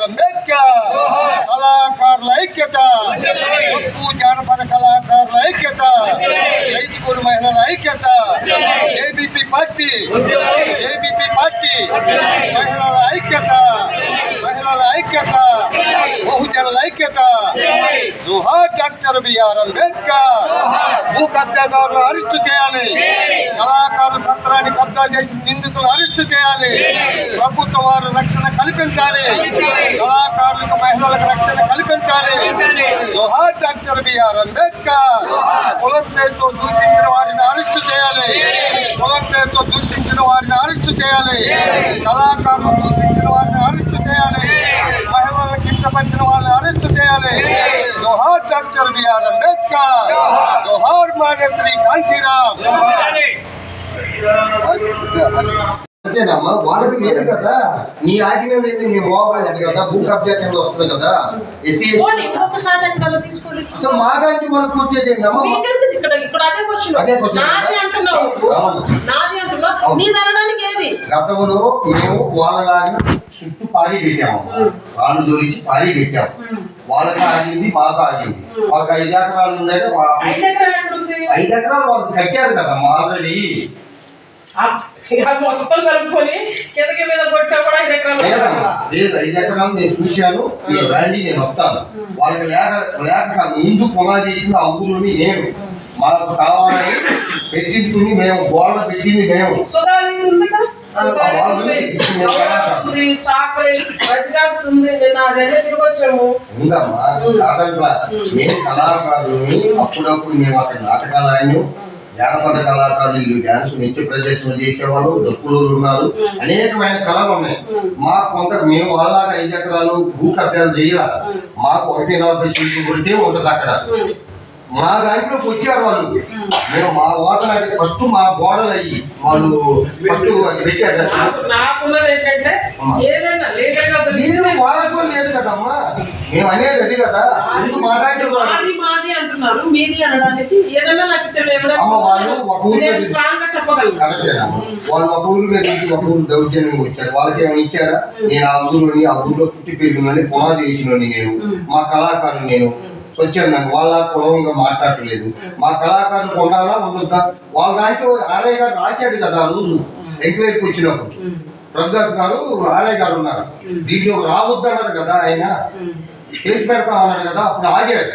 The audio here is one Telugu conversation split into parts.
బాబాసాహెబ్ అంబేద్కర్ కళాకారుల ఐక్యత ఉప్పు జానపద కళాకారుల ఐక్యత రైతు కూడి మహిళల ఐక్యత ఏబీపీ పార్టీ ఏబీపీ పార్టీ మహిళల ఐక్యత మహిళల ఐక్యత బహుజనుల ఐక్యత జోహార్ డాక్టర్ బిఆర్ అంబేద్కర్. భూ కబ్జాదారులను అరెస్టు చేయాలి. కళాకారుల సత్రాన్ని కబ్జా చేసిన నిందితులను అరెస్టు చేయాలి. ప్రభుత్వ వారు రక్షణ కల్పించాలి. కళాకారులకు మహిళలకు రక్షణ కల్పించాలి. జోహార్ డాక్టర్ బిఆర్ అంబేద్కర్. కులం పేరుతో దూషించిన వారిని అరెస్టు చేయాలి. కులం పేరుతో దూషించిన వారిని అరెస్టు చేయాలి. కళాకారులు దూషించిన వారిని అరెస్టు చేయాలి. మహిళలకు ఇష్టపరిచిన వాళ్ళని అరెస్టు చేయాలి. డాక్టర్ బిఆర్ అంబేద్కర్ జోహార్ మాన్యశ్రీ కాంశీరామ్ అంతేనమ్మా. వాళ్ళకి లేదు కదా? నీ ఆర్డినెన్స్ ఏంది నీ మోబాయిల్ కదా. భూ కబ్జా కింద వస్తుంది కదా. ఎస్సీ. అసలు మాగాంటి వాళ్ళకి వచ్చేది ఇక్కడ? అదే గతంలో మేము వాళ్ళలాగా చుట్టూ పారి పెట్టాము వాళ్ళు దొరికి పారి పెట్టాము. వాళ్ళకి ఆగింది మాకు ఆగింది. వాళ్ళకి ఐదు ఎకరాలు వా- ఐదు ఎకరాలు వాళ్ళకి కట్టారు కదమ్మా ఆల్రెడీ. మొత్తం కలుపుకొని కిందకి మీద కొట్టా కూడా ఐదు ఎకరాలు లేదమ్మా లేదు ఐదు ఎకరాలు నేను చూశాను. మీరు రండి నేను వస్తాను. వాళ్ళకి లేక లేక కాదు, ముందు పునాది చేసింది ఆ ఊరిని నేను. మాకు కావాలని పెట్టించుకుని మేము గోడ పెట్టింది మేము. ఉందమ్మా కాదంట్లా మేము కళాకారులని అప్పుడప్పుడు మేము అక్కడ నాటకాలు ఆయన జానపద కళాకారులు వీళ్ళు డ్యాన్స్ నిత్య ప్రదర్శన చేసేవాళ్ళు దప్పులు ఉన్నారు. అనేకమైన కళలు ఉన్నాయి. మాకు కొంత మేము వాళ్ళగా ఐదు ఎకరాలు భూ కబ్జాలు చేయాలి మాకు ఒకటి నలభై సీట్లు కొడితే ఉంటుంది అక్కడ. మా దాంట్లోకి వచ్చారు వాళ్ళు. మేము మా వాదన ఫస్ట్ మా గోడలు అయ్యి వాళ్ళు ఫస్ట్ పెట్టారు. నాకున్నది ఏంటంటే. ఏదైనా గా వాళ్ళకు లేదు కదమ్మా. మేము అనేది అది కదా. ముందు మా దాంట్లో కూడా- మాది మాది అంటున్నారు. మీది అనడానికి ఏదైనా నాకు వాళ్ళు ఒక స్ట్రాంగ్గా కరెక్టేనమ్మా. వాళ్ళు ఒక ఊరు మీద నుంచి ఒక ఊరు దౌర్జన్యంగా వచ్చారు. వాళ్ళకి ఏమైనా ఇచ్చారా? నేను ఆ ఊరిని ఆ ఊరిలో పుట్టి పెరిగిందని పునాది వేసినోని నేను. మా కళాకారులు నేను. స్వచ్ఛందంగా వాళ్ళ కులంగా మాట్లాడలేదు మా కళాకారులు ఉండాలా ఉండొద్దా వాళ్ళ దాంట్లో ఆలయ గారు రాశాడు కదా రోజు ఎంక్వైరీకి వచ్చినప్పుడు. ప్రభుదాస్ గారు ఆలయ గారు ఉన్నారు. దీంట్లో రావద్దన్నారు కదా ఆయన. కేసు పెడతాం అన్నాడు కదా అప్పుడు ఆగాడు.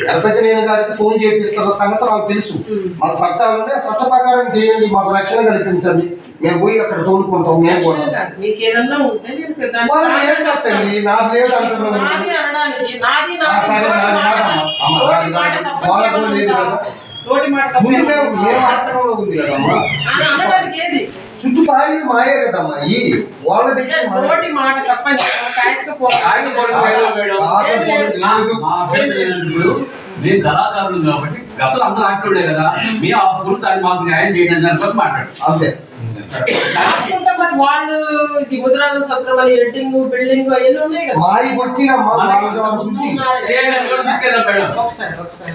గణపతి నేను గారికి ఫోన్ చేపిస్తున్న సంగతి నాకు తెలుసు. మాకు చట్టాలు ఉంటే చట్ట ప్రకారం చేయండి మాకు రక్షణ కల్పించండి. మేము పోయి అక్కడ తోడుకుంటాం మేము కూడా ఏం చెప్తండి నాకు లేదు అంటున్నాను లేదు? కదా. ముందు మేము మేము? ఆటంలో ఉంది కదమ్మా. అని అనడానికి ఏది? చుట్టూ పారి మాయే కదమ్మా ఈ వాళ్ళ. నోటి మాట కాయకపోవాలి మేము కళాకారులు కాబట్టి అసలు అందరూ యాక్టివ్లే కదా. మీ అప్పుడు దాన్ని మాకు న్యాయం చేయడం దాని కోసం మాట్లాడు అంతే. వాళ్ళు ఇది ముద్రాజు సత్రం అని ఎడ్డింగ్ బిల్డింగ్ అవన్నీ ఉన్నాయి కదా. తీసుకెళ్ళాం మేడం. ఒకసారి ఒకసారి.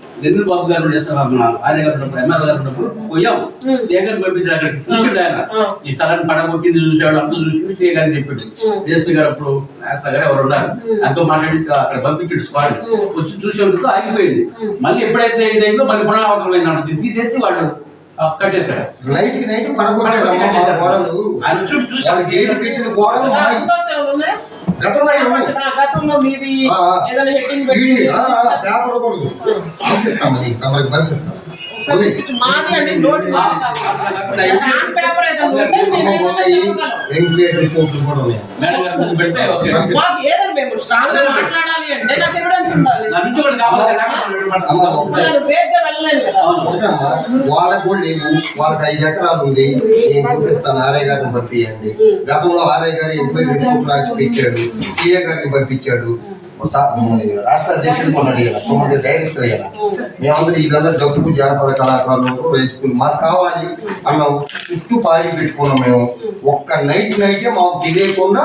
నెల్లూరు బాబు గారు ఆయన గారు ఉన్నప్పుడు ఎమ్మెల్యే గారు ఉన్నప్పుడు పోయాం. జగన్ పంపించారు అక్కడికి. చూసాడు ఆయన. ఈ స్థలాన్ని పడగొట్టింది చూసాడు అంతా చూసి చేయగానే చెప్పాడు. డిఎస్పీ గారు అప్పుడు నేస్తా గారు ఎవరు ఉన్నారు? అంతా మాట్లాడి అక్కడ పంపించాడు స్క్వాడ్ వచ్చి చూసేందుకు ఆగిపోయింది. మళ్ళీ ఎప్పుడైతే ఇదైందో మళ్ళీ పునరావృతం అయింది తీసేసి వాళ్ళు ఆ, కట్టేశాడు నైట్ నైట్ గోడలు. ఆయన చూసి గోడలు గతంలో గతంలో మీది. ఏదైనా హెడ్డింగ్ పెట్టి పేపర్ కూడా ఉంది. పంపిస్తాం పంపిస్తాం ఎంక్వైరీ రిపోర్ట్లు కూడా ఉన్నాయి మేడం గారు ముందు పెడితే ఓకే. మాకు ఏదైనా మేము స్ట్రాంగ్గా మాట్లాడాలి అంటే నాకు వాళ్ళకి కూడా లేవు. వాళ్ళకి ఐదు ఎకరాలు ఉంది. నేను చూపిస్తాను ఆర్ఐ గారిని పంపించండి. గతంలో ఆర్ఐ గారు ఎంక్వైరీ రిపోర్ట్ రాసి పెట్టాడు. సిఏ గారిని పంపించాడు. రాష్ట్ర అధ్యక్షుడు కొన్నాడు కదా డైరెక్టర్ అయ్యాను మేమందరూ ఇదంతా డబ్బుకు జానపద కళాకారులు రైతులు మాకు కావాలి అన్నాం చుట్టూ పారి పెట్టుకున్నాం మేము ఒక్క నైట్ నైటే మాకు తెలియకుండా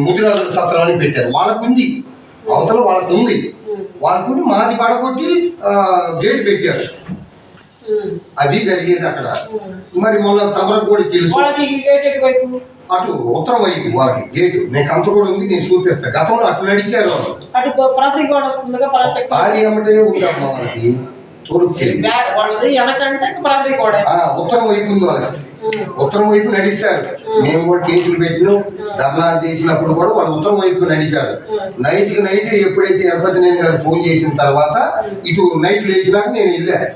ముదిరాజుల సత్రాన్ని పెట్టారు వాళ్ళకుంది అవతల వాళ్ళకు ఉంది వాళ్ళకుండి మాది పడగొట్టి ఆ, గేట్ పెట్టారు అది జరిగేది అక్కడ. మరి మొన్న తమరకు కూడా తెలుసు అటు ఉత్తరం వైపు వాళ్ళకి గేటు నేను కంత కూడా ఉంది నేను చూపిస్తా గతంలో అటు నడిచారు ఆడి అమ్మటే ఉందమ్మా వాళ్ళకి. ఆ ఉత్తరం వైపు ఉంది వాళ్ళకి. ఉత్తరం వైపు నడిచారు. మేము కూడా కేసులు పెట్టినాం. ధర్నాలు చేసినప్పుడు కూడా వాళ్ళు ఉత్తరం వైపు నడిచారు. నైట్కి నైట్ ఎప్పుడైతే ఎడపతి నేను గారు ఫోన్ చేసిన తర్వాత ఇటు నైట్ లేచినాక నేను వెళ్ళాను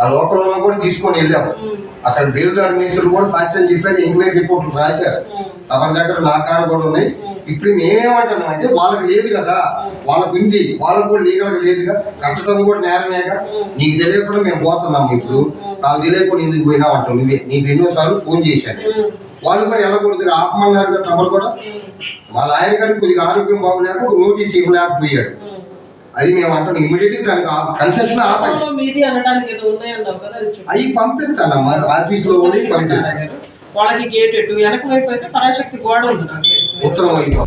ఆ లోపల కూడా తీసుకొని వెళ్ళాము అక్కడ బేలుదారి మేస్త్రులు కూడా సాక్ష్యం చెప్పారు ఎంక్వైరీ రిపోర్ట్లు రాశారు. తమ దగ్గర నా కాడ కూడా ఉన్నాయి. ఇప్పుడు మేమేమంటున్నాం అంటే వాళ్ళకి లేదు కదా. వాళ్ళకు ఉంది. వాళ్ళకు కూడా లీగల్గా లేదుగా. కట్టడం కూడా నేరమేగా. నీకు తెలియకుండా మేము పోతున్నాం ఇప్పుడు. నాకు తెలియకుండా ఎందుకు పోయినావు అంటాం నువ్వే. నీకు ఎన్నోసార్లు ఫోన్ చేశాను నేను. ఉమ్, వాళ్ళు కూడా వెళ్ళకూడదు ఆపమన్నారు కదా తమరు కూడా మా లాయర్ గారికి కొద్దిగా ఆరోగ్యం బాగులేక ఒక నోటీస్ ఇవ్వలేకపోయాడు. అది మేము అంటాం ఇమీడియట్గా దానికి కన్సెషన్ ఆపండి. అవి పంపిస్తానమ్మా ఆఫీసులో ఉండి పంపిస్తాను. వాళ్ళకి గేట్ ఎటు వెనక వైపు అయితే పరాశక్తి గోడ ఉంది ఉత్తరం వైపు.